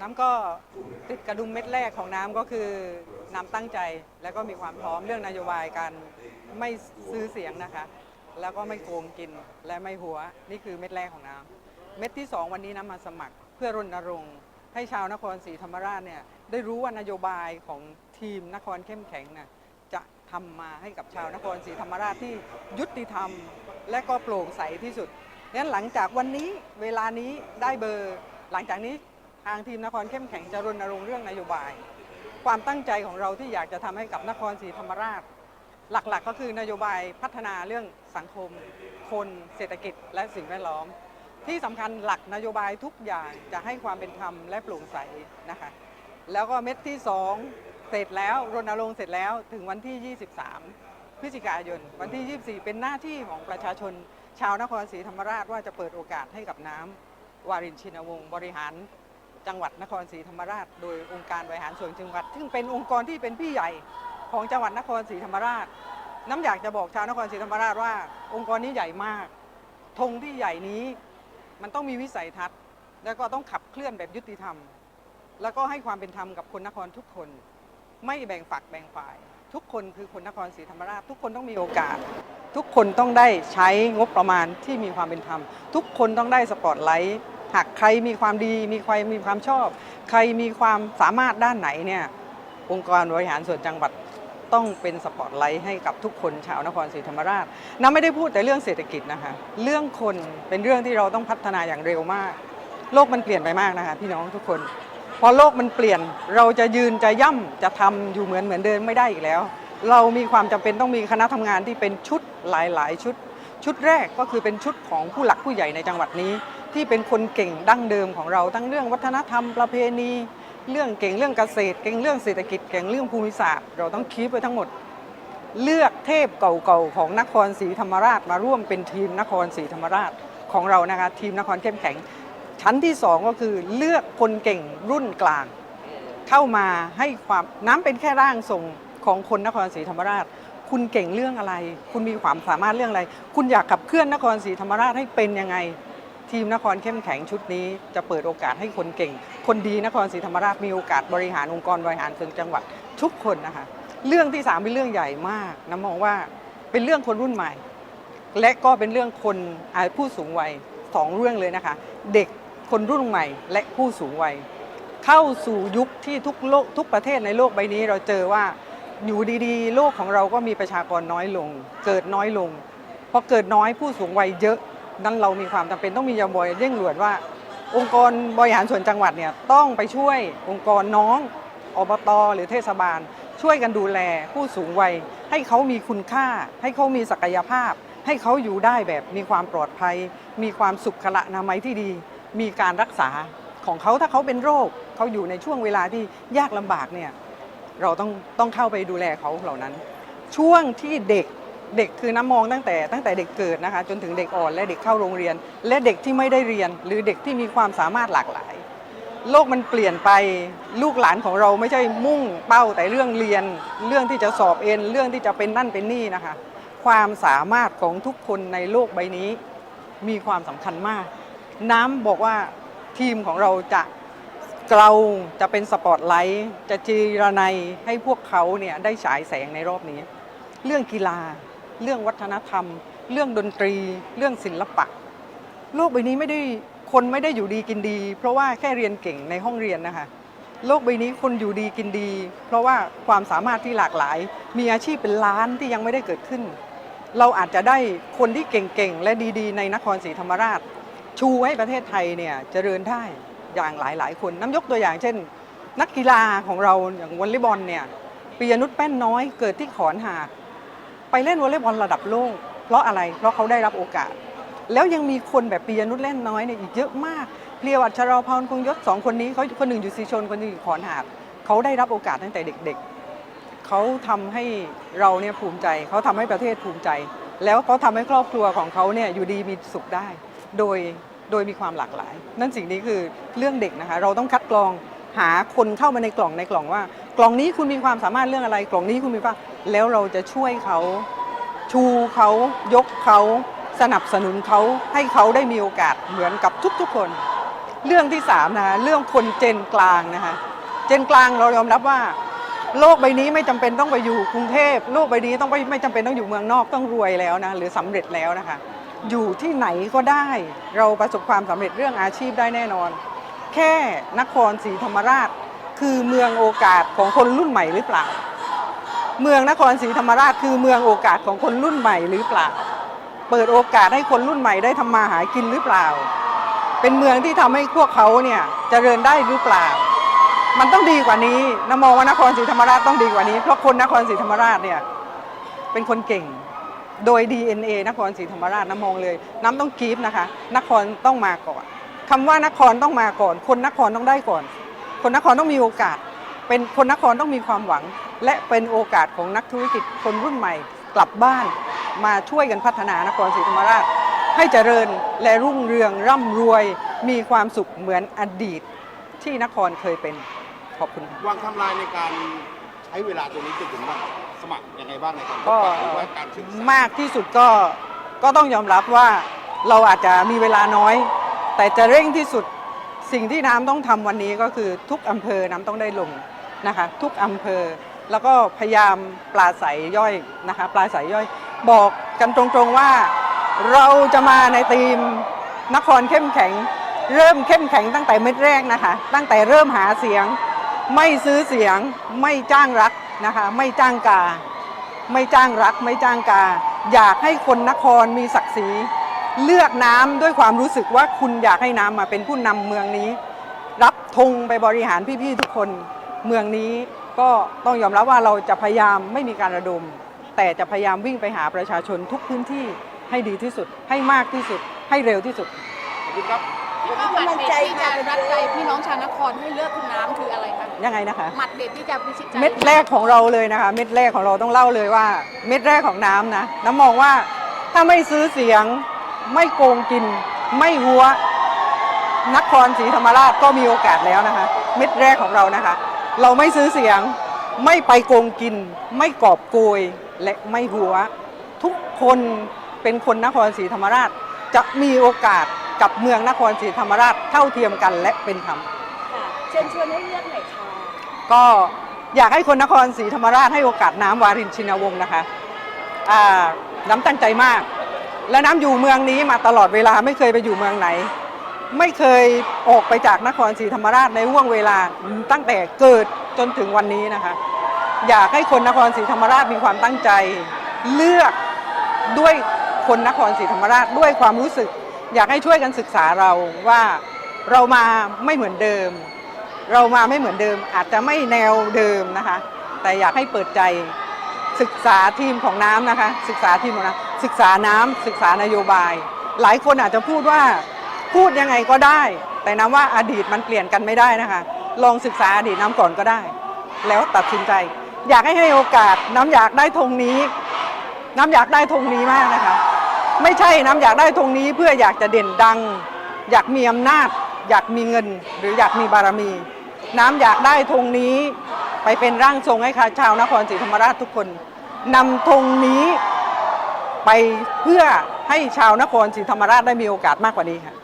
น้ำก็ติดกระดุมเม็ดแรกของน้ำก็คือน้ำตั้งใจแล้วก็มีความพร้อมเรื่องนโยบายการไม่ซื้อเสียงนะคะ แล้วก็ไม่โกงกินและไม่หัวนี่คือเม็ดแรกของน้ำเม็ดที่สองวันนี้น้ำมาสมัคร เพื่อรณรงค์ให้ชาวนครศรีธรรมราชเนี่ยได้รู้ว่านโยบายของทีมนครเข้มแข็งน่ะจะทำมาให้กับชาวนครศรีธรรมราชที่ยุติธรรม และก็โปร่งใสที่สุดงั้นหลังจากวันนี้เวลานี้ได้เบอร์ หลังจากนี้ ทางทีมนครเข้มแข็งจะรณรงค์เรื่องนโยบาย ความตั้งใจของเราที่อยากจะทำให้กับนครศรีธรรมราช หลักๆ ก็คือนโยบายพัฒนาเรื่องสังคม คนเศรษฐกิจและสิ่งแวดล้อม ที่สำคัญหลักนโยบายทุกอย่างจะให้ความเป็นธรรมและโปร่งใสนะคะแล้วก็เม็ดที่ 2 เสร็จแล้วรณรงค์เสร็จแล้วถึงวันที่ 23 พฤศจิกายน วันที่ 24 เป็นหน้าที่ของประชาชน ชาวนครศรีธรรมราชว่าจะเปิดโอกาสให้กับน้ำวารินชินวงศ์บริหาร จังหวัดนครศรีธรรมราช โดยองค์การบริหารส่วนจังหวัด ซึ่งเป็นองค์กรที่เป็นพี่ใหญ่ของจังหวัดนครศรีธรรมราช น้ำอยากจะบอกชาวนครศรีธรรมราชว่า องค์กรนี้ใหญ่มากธงที่ใหญ่นี้มันต้องมีวิสัยทัศน์ แล้วก็ต้องขับเคลื่อนแบบยุติธรรม แล้วก็ให้ความเป็นธรรมกับคนนครทุกคน ไม่แบ่งฝักแบ่งฝ่าย ทุกคนคือคนนครศรีธรรมราช ทุกคนต้องมีโอกาส ทุกคนต้องได้ใช้งบประมาณที่มีความเป็นธรรม ทุกคนต้องได้สปอตไลท์ หากใครมีความดีมีใครมีความชอบ ใครมีความสามารถด้านไหนเนี่ยองค์กรบริหารส่วนจังหวัดต้องเป็นสปอตไลท์ให้กับทุกคนชาวนครศรีธรรมราชน้าไม่ได้พูดแต่เรื่องเศรษฐกิจนะคะเรื่องคนเป็นเรื่องที่เราต้องพัฒนาอย่างเร็วมาก โลกมันเปลี่ยนไปมากนะคะพี่น้องทุกคน พอโลกมันเปลี่ยนเราจะยืนจะย่ำจะทำอยู่เหมือนเหมือนเดิมไม่ได้อีกแล้ว เรามีความจำเป็นต้องมีคณะทำงานที่เป็นชุดหลาย ๆ ชุด ชุดแรกก็คือเป็นชุดของผู้หลักผู้ใหญ่ในจังหวัดนี้ ที่เป็นคนเก่งดั้งเดิมของเราทั้งเรื่องวัฒนธรรมประเพณี เรื่องเก่งเรื่องเกษตร เก่งเรื่องเศรษฐกิจเก่งเรื่องภูมิศาสตร์ เราต้องคีบไว้ทั้งหมด เลือกเทพเก่าๆของนครศรีธรรมราชมาร่วมเป็นทีมนครศรีธรรมราชของเรานะคะทีมนครเข้มแข็ง ชั้นที่สองก็คือเลือกคนเก่งรุ่นกลาง เข้ามาให้ความน้ำเป็นแค่ร่างทรงของคนนครศรีธรรมราช คุณเก่งเรื่องอะไร คุณมีความสามารถเรื่องอะไร คุณอยากขับเคลื่อนนครศรีธรรมราชให้เป็นยังไง ทีมนครเข้มแข็งชุดนี้จะเปิดโอกาสให้คนเก่ง คนดีนครศรีธรรมราชมีโอกาสบริหารองค์กรบริหารส่วนจังหวัดทุกคนนะคะเรื่องที่สามเป็นเรื่องใหญ่มากน้ำมองว่าเป็นเรื่องคนรุ่นใหม่ และก็เป็นเรื่องคนผู้สูงวัยสองเรื่องเลยนะคะ เด็กคนรุ่นใหม่และผู้สูงวัย เข้าสู่ยุคที่ทุกโลกทุกประเทศในโลกใบนี้เราเจอว่าอยู่ดีๆ โลกของเราก็มีประชากรน้อยลง เกิดน้อยลงพอเกิดน้อยผู้สูงวัยเยอะ นั้นเรามีความจำเป็นต้องมียาบอยเร่งด่วนว่า องค์กรบริหารส่วนจังหวัดเนี่ยต้องไปช่วยองค์กรน้องอบตหรือเทศบาล ช่วยกันดูแลผู้สูงวัย ให้เขามีคุณค่า ให้เขามีศักยภาพ ให้เขาอยู่ได้แบบมีความปลอดภัย มีความสุขละนามัยที่ดี มีการรักษาของเขาถ้าเขาเป็นโรคเขาอยู่ในช่วงเวลาที่ยากลำบากเนี่ยเราต้องต้องเข้าไปดูแลเขาเหล่านั้น ช่วงที่เด็ก เด็กคือน้ำมองตั้งแต่ตั้งแต่เด็กเกิดนะคะจนถึงเด็กอ่อนและเด็กเข้าโรงเรียน และเด็กที่ไม่ได้เรียน หรือเด็กที่มีความสามารถหลากหลาย โลกมันเปลี่ยนไปลูกหลานของเราไม่ใช่มุ่งเป้าแต่เรื่องเรียน เรื่องที่จะสอบเอ็นเรื่องที่จะเป็นนั่นเป็นนี่นะคะ ความสามารถของทุกคนในโลกใบนี้ มีความสำคัญมาก น้ำบอกว่าทีมของเราจะเกลาจะเป็นสปอตไลท์จะจีรนัยให้พวกเขาเนี่ยได้ฉายแสงในรอบนี้ เรื่องกีฬา เรื่องวัฒนธรรม เรื่องดนตรี เรื่องศิลปะ โลกใบนี้ไม่ได้คนไม่ได้อยู่ดีกินดี เพราะว่าแค่เรียนเก่งในห้องเรียนนะคะ โลกใบนี้คนอยู่ดีกินดี เพราะว่าความสามารถที่หลากหลาย มีอาชีพเป็นล้านที่ยังไม่ได้เกิดขึ้น เราอาจจะได้คนที่เก่งๆและดีๆ ในนครศรีธรรมราช ชูให้ประเทศไทยเนี่ยเจริญได้อย่างหลาย ๆ คนน้ำยกตัวอย่างเช่น นักกีฬาของเราอย่างวอลเลย์บอลเนี่ยปียนุชแป้นน้อยเกิดที่ขอนหาด ไปเล่นวอลเลย์บอลระดับโลก เพราะอะไร เพราะเขาได้รับโอกาส แล้วยังมีคนแบบปียนุชเล่นน้อยเนี่ยอีกเยอะมากเพียวอัชราพรคงยศสองคนนี้เขาคนหนึ่งอยู่สีชนคนหนึ่งอยู่ขอนหาดเขาได้รับโอกาสตั้งแต่เด็กๆเขาทำให้เราเนี่ยภูมิใจเขาทำให้ประเทศภูมิใจ แล้วเขาทำให้ครอบครัวของเขาเนี่ยอยู่ดีมีสุขได้ โดยโดยมีความหลากหลาย นั่นสิ่งนี้คือเรื่องเด็กนะคะเราต้องคัดกรองหาคนเข้ามาในกล่องในกล่องว่า กล่องนี้คุณมีความสามารถเรื่องอะไร กล่องนี้คุณมีว่า แล้วเราจะช่วยเขาชูเขายกเขาสนับสนุนเขาให้เขาได้มีโอกาสเหมือนกับทุกๆคน เรื่องที่สามนะคะเรื่องคนเจนกลางนะคะเจนกลางเรายอมรับว่า โลกใบนี้ไม่จำเป็นต้องไปอยู่กรุงเทพโลกใบนี้ต้องไม่ไม่จำเป็นต้องอยู่เมืองนอกต้องรวยแล้วนะหรือสำเร็จแล้วนะคะ อยู่ที่ไหนก็ได้ เราประสบความสำเร็จเรื่องอาชีพได้แน่นอน แค่นครศรีธรรมราช คือเมืองโอกาสของคนรุ่นใหม่หรือเปล่า เมืองนครศรีธรรมราชคือเมืองโอกาสของคนรุ่นใหม่หรือเปล่า เปิดโอกาสให้คนรุ่นใหม่ได้ทำมาหากินหรือเปล่า เป็นเมืองที่ทำให้พวกเขาเนี่ยเจริญได้หรือเปล่า มันต้องดีกว่านี้นมองว่านครศรีธรรมราชต้องดีกว่านี้ เพราะคนนครศรีธรรมราชเนี่ยเป็นคนเก่งโดย DNA นครศรีธรรมราชน้ำมองเลย น้ำต้องกีฟนะคะ นครต้องมาก่อนคำว่านครต้องมาก่อน คนนครต้องได้ก่อน คนนครต้องมีโอกาส เป็นคนนครต้องมีความหวัง และเป็นโอกาสของนักธุรกิจคนรุ่นใหม่กลับบ้านมาช่วยกันพัฒนานครศรีธรรมราช ให้เจริญและรุ่งเรืองร่ำรวย มีความสุขเหมือนอดีตที่นครเคยเป็นขอบคุณค่ะวางทำลายในการใช้เวลาตรงนี้จนถึงว่าสมัครยังไงบ้างในการก็หรือว่าการศึกษามากที่สุดก็ก็ต้องยอมรับว่าเราอาจจะมีเวลาน้อย แต่จะเร่งที่สุดสิ่งที่น้ำต้องทำวันนี้ก็คือทุกอำเภอน้ำต้องได้ลงนะคะ ทุกอำเภอ แล้วก็พยายามปลาใสย่อยนะคะปลาใสย่อย บอกกันตรงๆว่า เราจะมาในทีมนครเข้มแข็ง เริ่มเข้มแข็งตั้งแต่เม็ดแรกนะคะ ตั้งแต่เริ่มหาเสียง ไม่ซื้อเสียงไม่จ้างรักนะคะไม่จ้างกา ไม่จ้างรัก ไม่จ้างกา อยากให้คนนครมีศักดิ์ศรีเลือกน้ำด้วยความรู้สึกว่าคุณอยากให้น้ำมาเป็นผู้นำเมืองนี้ รับธงไปบริหารพี่ๆทุกคนเมืองนี้ ก็ต้องยอมรับว่าเราจะพยายามไม่มีการระดม แต่จะพยายามวิ่งไปหาประชาชนทุกพื้นที่ให้ดีที่สุด ให้มากที่สุด ให้เร็วที่สุด ขอบคุณครับคิดว่าหมัดเด็ดที่จะรัดใจพี่น้องชาวนครให้เลือกคุณน้ำคืออะไรคะยังไงนะคะ หมัดเด็ดที่จะพิชิตใจเม็ดแรกของเราเลยนะคะ เม็ดแรกของเราต้องเล่าเลยว่า เม็ดแรกของน้ำนะ น้ำมองว่าถ้าไม่ซื้อเสียง ไม่โกงกิน ไม่หัวนครศรีธรรมราชก็มีโอกาสแล้วนะคะ เม็ดแรกของเรานะคะ เราไม่ซื้อเสียง ไม่ไปโกงกิน ไม่กอบโกยและไม่หัว ทุกคนเป็นคนนครศรีธรรมราช จะมีโอกาสกับเมืองนครศรีธรรมราชเท่าเทียมกันและเป็นธรรม ค่ะเชิญชวนให้เลือกหน่อยค่ะก็อยากให้คนนครศรีธรรมราชให้โอกาสน้ำวารินชินวงศ์นะคะอ่าน้ำตั้งใจมาก และน้ำอยู่เมืองนี้มาตลอดเวลาไม่เคยไปอยู่เมืองไหน ไม่เคยออกไปจากนครศรีธรรมราชในห่วงเวลาตั้งแต่เกิดจนถึงวันนี้นะคะ อยากให้คนนครศรีธรรมราชมีความตั้งใจ เลือกด้วยคนนครศรีธรรมราชด้วยความรู้สึก อยากให้ช่วยกันศึกษาเราว่าเรามาไม่เหมือนเดิม เรามาไม่เหมือนเดิม อาจจะไม่แนวเดิมนะคะ แต่อยากให้เปิดใจศึกษาทีมของน้ำนะคะ ศึกษาทีมของน้ำศึกษาน้ำศึกษานโยบาย หลายคนอาจจะพูดว่า พูดยังไงก็ได้ แต่น้ำว่าอดีตมันเปลี่ยนกันไม่ได้นะคะ ลองศึกษาอดีตน้ำก่อนก็ได้ แล้วตัดสินใจ อยากให้ให้โอกาสน้ำอยากได้ธงนี้ น้ำอยากได้ธงนี้มากนะคะ ไม่ใช่น้ำอยากได้ธงนี้เพื่ออยากจะเด่นดัง อยากมีอำนาจ อยากมีเงิน หรืออยากมีบารมี น้ำอยากได้ธงนี้ไปเป็นร่างทรงให้ข้าชาวนครศรีธรรมราชทุกคนนำธงนี้ไปเพื่อให้ชาวนครศรีธรรมราชได้มีโอกาสมากกว่านี้ค่ะ